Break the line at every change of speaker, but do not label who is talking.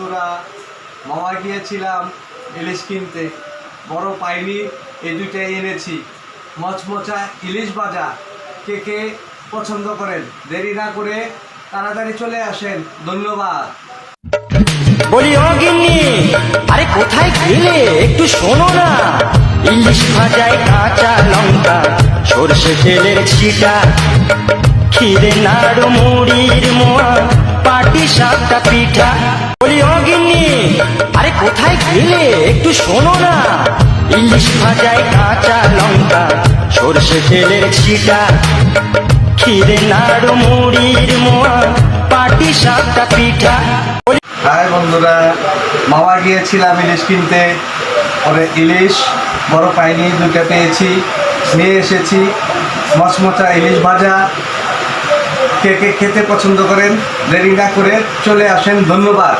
বন্ধুরা মামা গিয়েছিলাম ইলিশ কিনতে। বড় পাইনি, এই দুইটাই এনেছি। মচমচা ইলিশ ভাজা, কে কে পছন্দ করেন? দেরি না করে তাড়াতাড়ি চলে আসেন। ধন্যবাদ।
বলি, ও গিন্নি, আরে কোথায় গেলে? একটু শোনো না। ইলিশ ভাজায় কাঁচা লঙ্কা, সর্ষে তেলের ছিটা খিরে নাড়ু মুড়ির সাতটা পিঠা। বলি, ও গিন্নি, আরে কোথায় গেলে? একটু শোনো না। ইলিশ ভাজায় কাঁচা লঙ্কা, সর্ষে তেলের ছিটা। খিরে নাড়ু মুড়ির মোয়া, পাটি সাতটা পিঠা।
হাই বন্ধুরা, মামা গিয়েছিলাম ইলিশ কিনতে। পরে ইলিশ বড় পাইনি, দুটো পেয়েছি। নিয়ে এসেছি মচমচা ইলিশ ভাজা। কে কে খেতে পছন্দ করেন দেরি না করে চলে আসেন ধন্যবাদ।